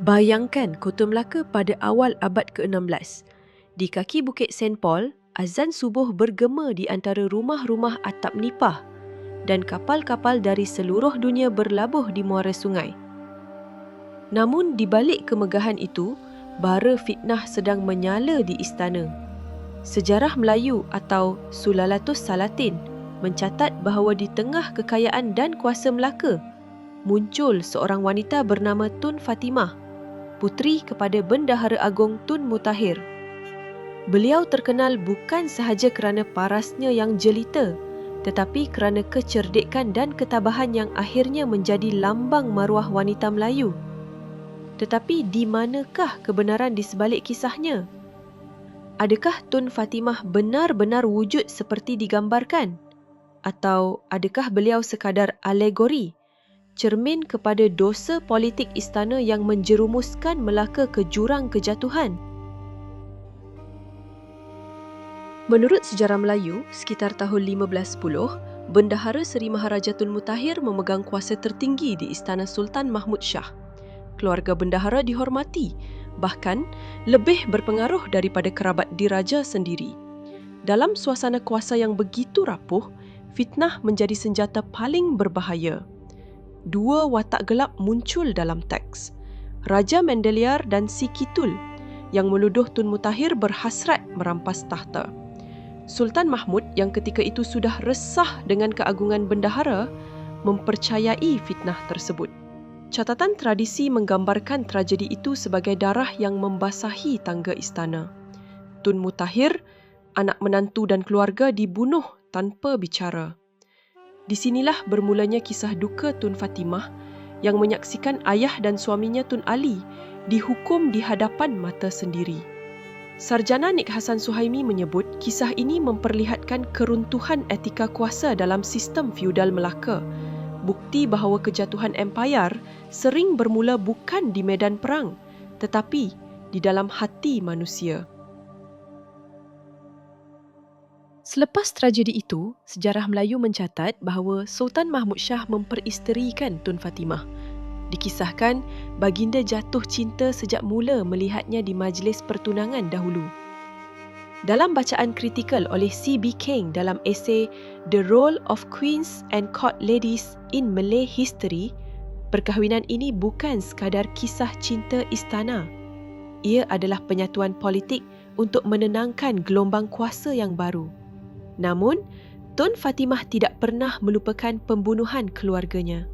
Bayangkan Kota Melaka pada awal abad ke-16. Di kaki Bukit St. Paul, azan subuh bergema di antara rumah-rumah atap nipah dan kapal-kapal dari seluruh dunia berlabuh di muara sungai. Namun di balik kemegahan itu, bara fitnah sedang menyala di istana. Sejarah Melayu atau Sulalatus Salatin mencatat bahawa di tengah kekayaan dan kuasa Melaka, muncul seorang wanita bernama Tun Fatimah putri kepada Bendahara Agung Tun Mutahir. Beliau terkenal bukan sahaja kerana parasnya yang jelita, tetapi kerana kecerdikan dan ketabahan yang akhirnya menjadi lambang maruah wanita Melayu. Tetapi di manakah kebenaran di sebalik kisahnya? Adakah Tun Fatimah benar-benar wujud seperti digambarkan? Atau adakah beliau sekadar alegori cermin kepada dosa politik istana yang menjerumuskan Melaka ke jurang kejatuhan. Menurut sejarah Melayu, sekitar tahun 1510, Bendahara Seri Maharaja Tun Mutahir memegang kuasa tertinggi di Istana Sultan Mahmud Shah. Keluarga bendahara dihormati, bahkan lebih berpengaruh daripada kerabat diraja sendiri. Dalam suasana kuasa yang begitu rapuh, fitnah menjadi senjata paling berbahaya dua watak gelap muncul dalam teks. Raja Mendeliar dan Si Kitul yang meluduh Tun Mutahir berhasrat merampas tahta. Sultan Mahmud yang ketika itu sudah resah dengan keagungan bendahara mempercayai fitnah tersebut. Catatan tradisi menggambarkan tragedi itu sebagai darah yang membasahi tangga istana. Tun Mutahir, anak menantu dan keluarga dibunuh tanpa bicara. Di sinilah bermulanya kisah duka Tun Fatimah yang menyaksikan ayah dan suaminya Tun Ali dihukum di hadapan mata sendiri. Sarjana Nik Hasan Suhaimi menyebut kisah ini memperlihatkan keruntuhan etika kuasa dalam sistem feudal Melaka. Bukti bahawa kejatuhan empayar sering bermula bukan di medan perang tetapi di dalam hati manusia. Selepas tragedi itu, sejarah Melayu mencatat bahawa Sultan Mahmud Shah memperisterikan Tun Fatimah. Dikisahkan, baginda jatuh cinta sejak mula melihatnya di majlis pertunangan dahulu. Dalam bacaan kritikal oleh C.B. King dalam esei The Role of Queens and Court Ladies in Malay History, perkahwinan ini bukan sekadar kisah cinta istana. Ia adalah penyatuan politik untuk menenangkan gelombang kuasa yang baru. Namun, Tun Fatimah tidak pernah melupakan pembunuhan keluarganya.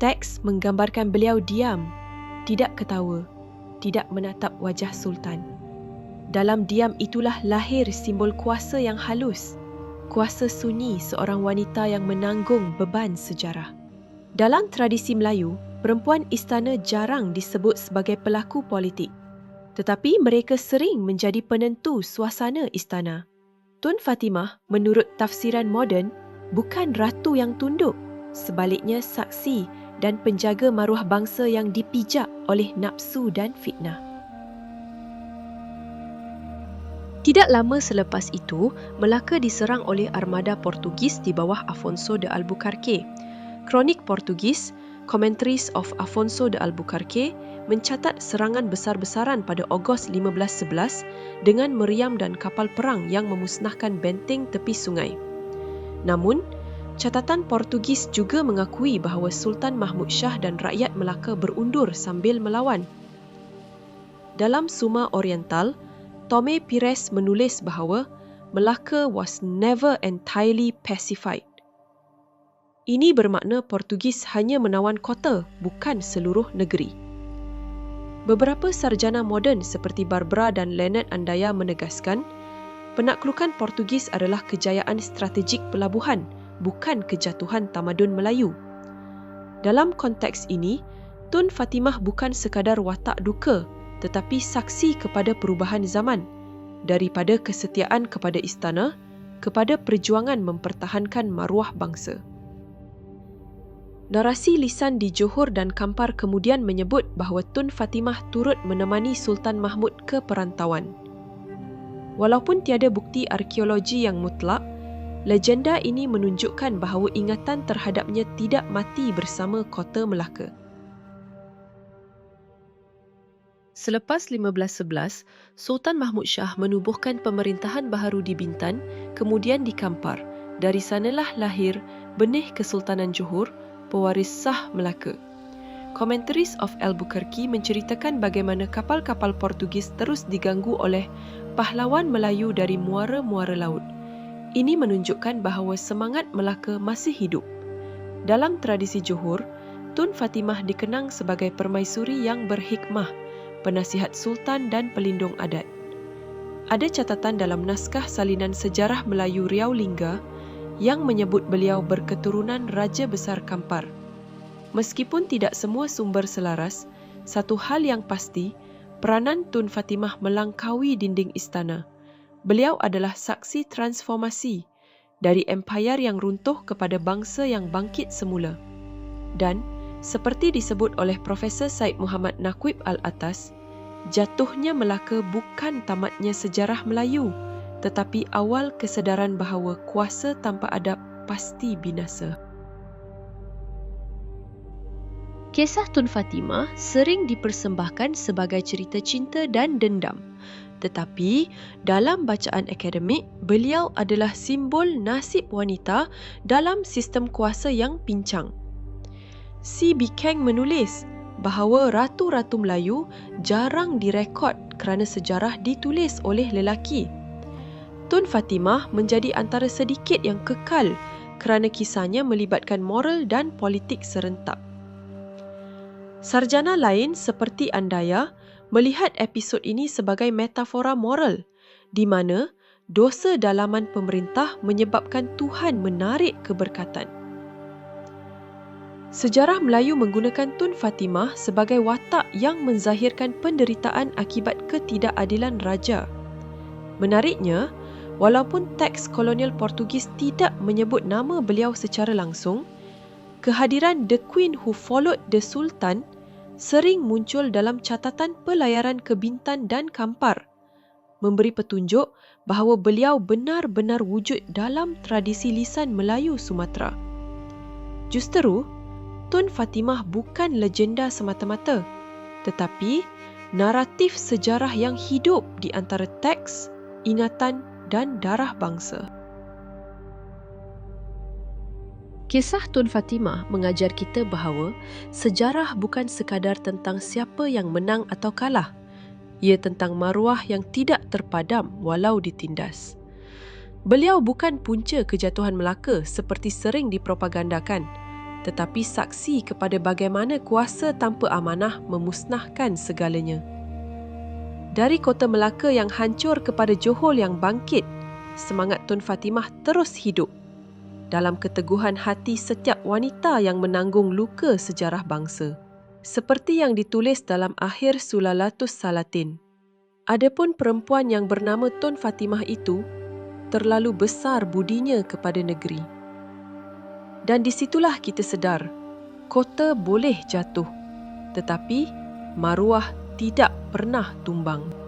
Teks menggambarkan beliau diam, tidak ketawa, tidak menatap wajah Sultan. Dalam diam itulah lahir simbol kuasa yang halus, kuasa sunyi seorang wanita yang menanggung beban sejarah. Dalam tradisi Melayu, perempuan istana jarang disebut sebagai pelaku politik. Tetapi mereka sering menjadi penentu suasana istana. Tun Fatimah menurut tafsiran moden bukan ratu yang tunduk, sebaliknya saksi dan penjaga maruah bangsa yang dipijak oleh nafsu dan fitnah. Tidak lama selepas itu, Melaka diserang oleh armada Portugis di bawah Afonso de Albuquerque. Kronik Portugis Commentaries of Afonso de Albuquerque mencatat serangan besar-besaran pada Ogos 1511 dengan meriam dan kapal perang yang memusnahkan benteng tepi sungai. Namun, catatan Portugis juga mengakui bahawa Sultan Mahmud Shah dan rakyat Melaka berundur sambil melawan. Dalam Suma Oriental, Tome Pires menulis bahawa Melaka was never entirely pacified. Ini bermakna Portugis hanya menawan kota, bukan seluruh negeri. Beberapa sarjana moden seperti Barbara dan Leonard Andaya menegaskan, penaklukan Portugis adalah kejayaan strategik pelabuhan, bukan kejatuhan tamadun Melayu. Dalam konteks ini, Tun Fatimah bukan sekadar watak duka, tetapi saksi kepada perubahan zaman, daripada kesetiaan kepada istana kepada perjuangan mempertahankan maruah bangsa. Narasi lisan di Johor dan Kampar kemudian menyebut bahawa Tun Fatimah turut menemani Sultan Mahmud ke perantauan. Walaupun tiada bukti arkeologi yang mutlak, legenda ini menunjukkan bahawa ingatan terhadapnya tidak mati bersama kota Melaka. Selepas 1511, Sultan Mahmud Shah menubuhkan pemerintahan baharu di Bintan, kemudian di Kampar. Dari sanalah lahir benih Kesultanan Johor, pewaris sah Melaka. Commentaries of Albuquerque menceritakan bagaimana kapal-kapal Portugis terus diganggu oleh pahlawan Melayu dari muara-muara laut. Ini menunjukkan bahawa semangat Melaka masih hidup. Dalam tradisi Johor, Tun Fatimah dikenang sebagai permaisuri yang berhikmah, penasihat sultan dan pelindung adat. Ada catatan dalam naskah salinan sejarah Melayu Riau Lingga yang menyebut beliau berketurunan Raja Besar Kampar. Meskipun tidak semua sumber selaras, satu hal yang pasti, peranan Tun Fatimah melangkaui dinding istana – beliau adalah saksi transformasi dari empayar yang runtuh kepada bangsa yang bangkit semula. Dan, seperti disebut oleh Profesor Said Muhammad Naqib Al-Atas, jatuhnya Melaka bukan tamatnya sejarah Melayu, tetapi awal kesedaran bahawa kuasa tanpa adab pasti binasa. Kisah Tun Fatimah sering dipersembahkan sebagai cerita cinta dan dendam. Tetapi dalam bacaan akademik, beliau adalah simbol nasib wanita dalam sistem kuasa yang pincang. B. Kang menulis bahawa ratu-ratu Melayu jarang direkod kerana sejarah ditulis oleh lelaki. Tun Fatimah menjadi antara sedikit yang kekal kerana kisahnya melibatkan moral dan politik serentak. Sarjana lain seperti Andaya melihat episod ini sebagai metafora moral di mana dosa dalaman pemerintah menyebabkan Tuhan menarik keberkatan. Sejarah Melayu menggunakan Tun Fatimah sebagai watak yang menzahirkan penderitaan akibat ketidakadilan raja. Menariknya, walaupun teks kolonial Portugis tidak menyebut nama beliau secara langsung, kehadiran The Queen who followed the Sultan sering muncul dalam catatan pelayaran ke Bintan dan Kampar, memberi petunjuk bahawa beliau benar-benar wujud dalam tradisi lisan Melayu Sumatera. Justeru, Tun Fatimah bukan legenda semata-mata, tetapi naratif sejarah yang hidup di antara teks, ingatan dan darah bangsa. Kisah Tun Fatimah mengajar kita bahawa sejarah bukan sekadar tentang siapa yang menang atau kalah. Ia tentang maruah yang tidak terpadam walau ditindas. Beliau bukan punca kejatuhan Melaka seperti sering dipropagandakan, tetapi saksi kepada bagaimana kuasa tanpa amanah memusnahkan segalanya. Dari kota Melaka yang hancur kepada Johor yang bangkit, semangat Tun Fatimah terus hidup dalam keteguhan hati setiap wanita yang menanggung luka sejarah bangsa. Seperti yang ditulis dalam akhir Sulalatus Salatin. Adapun perempuan yang bernama Tun Fatimah itu terlalu besar budinya kepada negeri. Dan disitulah kita sedar, kota boleh jatuh, tetapi maruah tidak pernah tumbang.